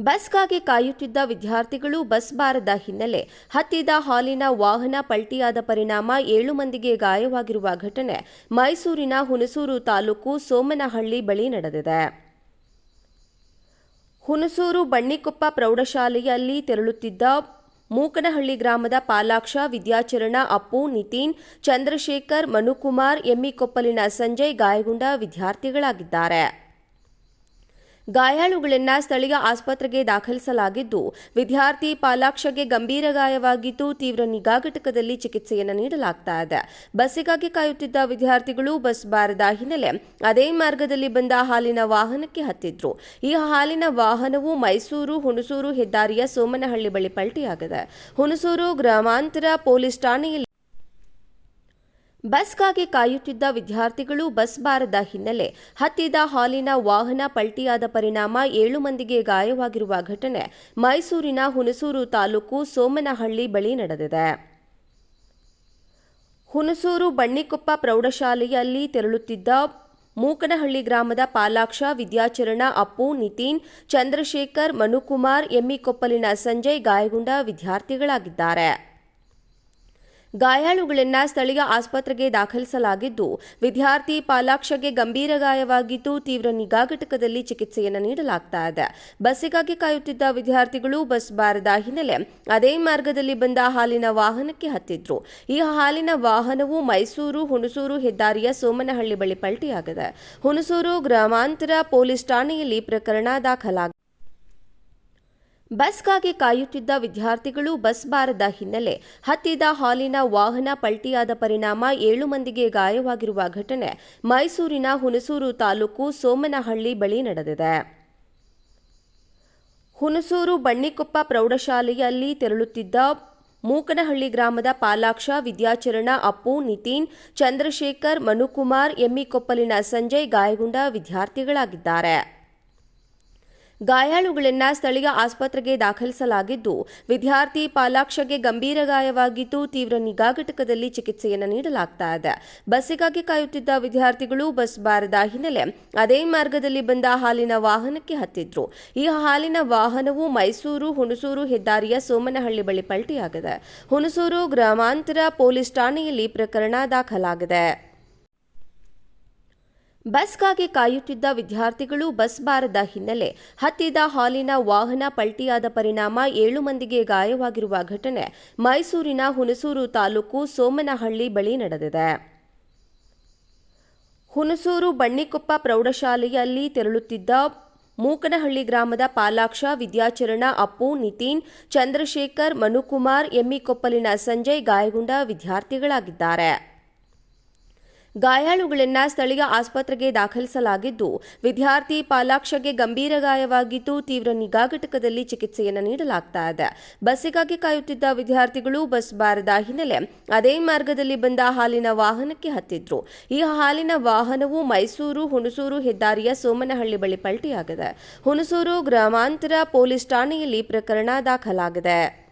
ಬಸ್ಗಾಗಿ ಕಾಯುತ್ತಿದ್ದ ವಿದ್ಯಾರ್ಥಿಗಳು ಬಸ್ ಬಾರದ ಹಿನ್ನೆಲೆ ಹತ್ತಿದ ಹಾಲಿನ ವಾಹನ ಪಲ್ಟಿಯಾದ ಪರಿಣಾಮ ಏಳು ಮಂದಿಗೆ ಗಾಯವಾಗಿರುವ ಘಟನೆ ಮೈಸೂರಿನ ಹುಣಸೂರು ತಾಲೂಕು ಸೋಮನಹಳ್ಳಿ ಬಳಿ ನಡೆದಿದೆ. ಹುಣಸೂರು ಬಣ್ಣಿಕೊಪ್ಪ ಪ್ರೌಢಶಾಲೆಯಲ್ಲಿ ತೆರಳುತ್ತಿದ್ದ ಮೂಕನಹಳ್ಳಿ ಗ್ರಾಮದ ಪಾಲಾಕ್ಷ, ವಿದ್ಯಾಚರಣ, ಅಪ್ಪು, ನಿತಿನ್, ಚಂದ್ರಶೇಖರ್, ಮನುಕುಮಾರ್ ಎಮ್ಮಿಕೊಪ್ಪಲಿನ ಸಂಜಯ್ ಗಾಯಗೊಂಡ ವಿದ್ಯಾರ್ಥಿಗಳಾಗಿದ್ದಾರೆ. ಗಾಯಾಳುಗಳನ್ನ ಸ್ಥಳೀಯ ಆಸ್ಪತ್ರೆಗೆ ದಾಖಲಿಸಲಾಗಿದ್ದು, ವಿದ್ಯಾರ್ಥಿ ಪಾಲಾಕ್ಷಗೆ ಗಂಭೀರ ಗಾಯವಾಗಿದ್ದು ತೀವ್ರ ನಿಗಾ ಘಟಕದಲ್ಲಿ ಚಿಕಿತ್ಸೆಯನ್ನು ನೀಡಲಾಗ್ತಾ ಇದೆ. ಬಸ್ಸಿಗಾಗಿ ಕಾಯುತ್ತಿದ್ದ ವಿದ್ಯಾರ್ಥಿಗಳು ಬಸ್ ಬಾರದ ಹಿನ್ನೆಲೆ ಅದೇ ಮಾರ್ಗದಲ್ಲಿ ಬಂದ ಹಾಲಿನ ವಾಹನಕ್ಕೆ ಹತ್ತಿದ್ರು. ಈ ಹಾಲಿನ ವಾಹನವು ಮೈಸೂರು, ಹುಣಸೂರು, ಹೆದ್ದಾರಿಯ ಸೋಮನಹಳ್ಳಿ ಬಳಿ ಪಲ್ಟಿಯಾಗಿದೆ. ಹುಣಸೂರು ಗ್ರಾಮಾಂತರ ಪೊಲೀಸ್ ಠಾಣೆಯಲ್ಲಿ ಬಸ್ಗಾಗಿ ಕಾಯುತ್ತಿದ್ದ ವಿದ್ಯಾರ್ಥಿಗಳು ಬಸ್ ಬಾರದ ಹಿನ್ನೆಲೆ ಹತ್ತಿದ ಹಾಲಿನ ವಾಹನ ಪಲ್ಟಿಯಾದ ಪರಿಣಾಮ ಏಳು ಮಂದಿಗೆ ಗಾಯವಾಗಿರುವ ಘಟನೆ ಮೈಸೂರಿನ ಹುಣಸೂರು ತಾಲೂಕು ಸೋಮನಹಳ್ಳಿ ಬಳಿ ನಡೆದಿದೆ. ಹುಣಸೂರು ಬಣ್ಣಿಕೊಪ್ಪ ಪ್ರೌಢಶಾಲೆಯಲ್ಲಿ ತೆರಳುತ್ತಿದ್ದ ಮೂಕನಹಳ್ಳಿ ಗ್ರಾಮದ ಪಾಲಾಕ್ಷ, ವಿದ್ಯಾಚರಣ, ಅಪ್ಪು, ನಿತಿನ್, ಚಂದ್ರಶೇಖರ್, ಮನುಕುಮಾರ್ ಎಮ್ಮಿಕೊಪ್ಪಲಿನ ಸಂಜಯ್ ಗಾಯಗೊಂಡ ವಿದ್ಯಾರ್ಥಿಗಳಾಗಿದ್ದಾರೆ. ಗಾಯಾಳುಗಳನ್ನ ಸ್ಥಳೀಯ ಆಸ್ಪತ್ರೆಗೆ ದಾಖಲಿಸಲಾಗಿದ್ದು, ವಿದ್ಯಾರ್ಥಿ ಪಾಲಾಕ್ಷಗೆ ಗಂಭೀರ ಗಾಯವಾಗಿದ್ದು ತೀವ್ರ ನಿಗಾ ಘಟಕದಲ್ಲಿ ಚಿಕಿತ್ಸೆಯನ್ನು ನೀಡಲಾಗ್ತಾ ಇದೆ. ಬಸ್ಸಿಗಾಗಿ ಕಾಯುತ್ತಿದ್ದ ವಿದ್ಯಾರ್ಥಿಗಳು ಬಸ್ ಬಾರದ ಹಿನ್ನೆಲೆ ಅದೇ ಮಾರ್ಗದಲ್ಲಿ ಬಂದ ಹಾಲಿನ ವಾಹನಕ್ಕೆ ಹತ್ತಿದ್ರು. ಈ ಹಾಲಿನ ವಾಹನವು ಮೈಸೂರು, ಹುಣಸೂರು ಹೆದ್ದಾರಿಯ ಸೋಮನಹಳ್ಳಿ ಬಳಿ ಪಲ್ಟಿಯಾಗಿದೆ. ಹುಣಸೂರು ಗ್ರಾಮಾಂತರ ಪೊಲೀಸ್ ಠಾಣೆಯಲ್ಲಿ ಪ್ರಕರಣ ದಾಖಲಾಗಿದೆ ಬಸ್ಗಾಗಿ ಕಾಯುತ್ತಿದ್ದ ವಿದ್ಯಾರ್ಥಿಗಳು ಬಸ್ ಬಾರದ ಹಿನ್ನೆಲೆ ಹತ್ತಿದ ಹಾಲಿನ ವಾಹನ ಪಲ್ಟಿಯಾದ ಪರಿಣಾಮ ಏಳು ಮಂದಿಗೆ ಗಾಯವಾಗಿರುವ ಘಟನೆ ಮೈಸೂರಿನ ಹುಣಸೂರು ತಾಲೂಕು ಸೋಮನಹಳ್ಳಿ ಬಳಿ ನಡೆದಿದೆ. ಹುಣಸೂರು ಬಣ್ಣಿಕೊಪ್ಪ ಪ್ರೌಢಶಾಲೆಯಲ್ಲಿ ತೆರಳುತ್ತಿದ್ದ ಮೂಕನಹಳ್ಳಿ ಗ್ರಾಮದ ಪಾಲಾಕ್ಷ, ವಿದ್ಯಾಚರಣ, ಅಪ್ಪು, ನಿತಿನ್, ಚಂದ್ರಶೇಖರ್, ಮನುಕುಮಾರ್ ಎಮ್ಮಿಕೊಪ್ಪಲಿನ ಸಂಜಯ್ ಗಾಯಗೊಂಡ ವಿದ್ಯಾರ್ಥಿಗಳಾಗಿದ್ದಾರೆ. ಗಾಯಾಳುಗಳನ್ನ ಸ್ಥಳೀಯ ಆಸ್ಪತ್ರೆಗೆ ದಾಖಲಿಸಲಾಗಿದ್ದು, ವಿದ್ಯಾರ್ಥಿ ಪಾಲಾಕ್ಷಗೆ ಗಂಭೀರ ಗಾಯವಾಗಿದ್ದು ತೀವ್ರ ನಿಗಾ ಘಟಕದಲ್ಲಿ ಚಿಕಿತ್ಸೆಯನ್ನು ನೀಡಲಾಗ್ತಾ ಇದೆ. ಬಸ್ಸಿಗಾಗಿ ಕಾಯುತ್ತಿದ್ದ ವಿದ್ಯಾರ್ಥಿಗಳು ಬಸ್ ಬಾರದ ಹಿನ್ನೆಲೆ ಅದೇ ಮಾರ್ಗದಲ್ಲಿ ಬಂದ ಹಾಲಿನ ವಾಹನಕ್ಕೆ ಹತ್ತಿದ್ರು. ಈ ಹಾಲಿನ ವಾಹನವು ಮೈಸೂರು, ಹುಣಸೂರು ಹೆದ್ದಾರಿಯ ಸೋಮನಹಳ್ಳಿ ಬಳಿ ಪಲ್ಟಿಯಾಗಿದೆ. ಹುಣಸೂರು ಗ್ರಾಮಾಂತರ ಪೊಲೀಸ್ ಠಾಣೆಯಲ್ಲಿ ಪ್ರಕರಣ ದಾಖಲಾಗಿದೆ. ಬಸ್ಗಾಗಿ ಕಾಯುತ್ತಿದ್ದ ವಿದ್ಯಾರ್ಥಿಗಳು ಬಸ್ ಬಾರದ ಹಿನ್ನೆಲೆ ಹತ್ತಿದ ಹಾಲಿನ ವಾಹನ ಪಲ್ಟಿಯಾದ ಪರಿಣಾಮ ಏಳು ಮಂದಿಗೆ ಗಾಯವಾಗಿರುವ ಘಟನೆ ಮೈಸೂರಿನ ಹುಣಸೂರು ತಾಲೂಕು ಸೋಮನಹಳ್ಳಿ ಬಳಿ ನಡೆದಿದೆ. ಹುಣಸೂರು ಬಣ್ಣಿಕೊಪ್ಪ ಪ್ರೌಢಶಾಲೆಯಲ್ಲಿ ತೆರಳುತ್ತಿದ್ದ ಮೂಕನಹಳ್ಳಿ ಗ್ರಾಮದ ಪಾಲಾಕ್ಷ, ವಿದ್ಯಾಚರಣ, ಅಪ್ಪು, ನಿತಿನ್, ಚಂದ್ರಶೇಖರ್, ಮನುಕುಮಾರ್ ಎಮ್ಮಿಕೊಪ್ಪಲಿನ ಸಂಜಯ್ ಗಾಯಗೊಂಡ ವಿದ್ಯಾರ್ಥಿಗಳಾಗಿದ್ದಾರೆ. ಗಾಯಾಳುಗಳನ್ನ ಸ್ಥಳೀಯ ಆಸ್ಪತ್ರೆಗೆ ದಾಖಲಿಸಲಾಗಿದ್ದು, ವಿದ್ಯಾರ್ಥಿ ಪಾಲಾಕ್ಷಗೆ ಗಂಭೀರ ಗಾಯವಾಗಿದ್ದು ತೀವ್ರ ನಿಗಾ ಘಟಕದಲ್ಲಿ ಚಿಕಿತ್ಸೆಯನ್ನು ನೀಡಲಾಗ್ತಾ ಇದೆ. ಬಸ್ಸಿಗಾಗಿ ಕಾಯುತ್ತಿದ್ದ ವಿದ್ಯಾರ್ಥಿಗಳು ಬಸ್ ಬಾರದ ಹಿನ್ನೆಲೆ ಅದೇ ಮಾರ್ಗದಲ್ಲಿ ಬಂದ ಹಾಲಿನ ವಾಹನಕ್ಕೆ ಹತ್ತಿದ್ರು. ಈ ಹಾಲಿನ ವಾಹನವು ಮೈಸೂರು, ಹುಣಸೂರು ಹೆದ್ದಾರಿಯ ಸೋಮನಹಳ್ಳಿ ಬಳಿ ಪಲ್ಟಿಯಾಗಿದೆ. ಹುಣಸೂರು ಗ್ರಾಮಾಂತರ ಪೊಲೀಸ್ ಠಾಣೆಯಲ್ಲಿ ಪ್ರಕರಣ ದಾಖಲಾಗಿದೆ.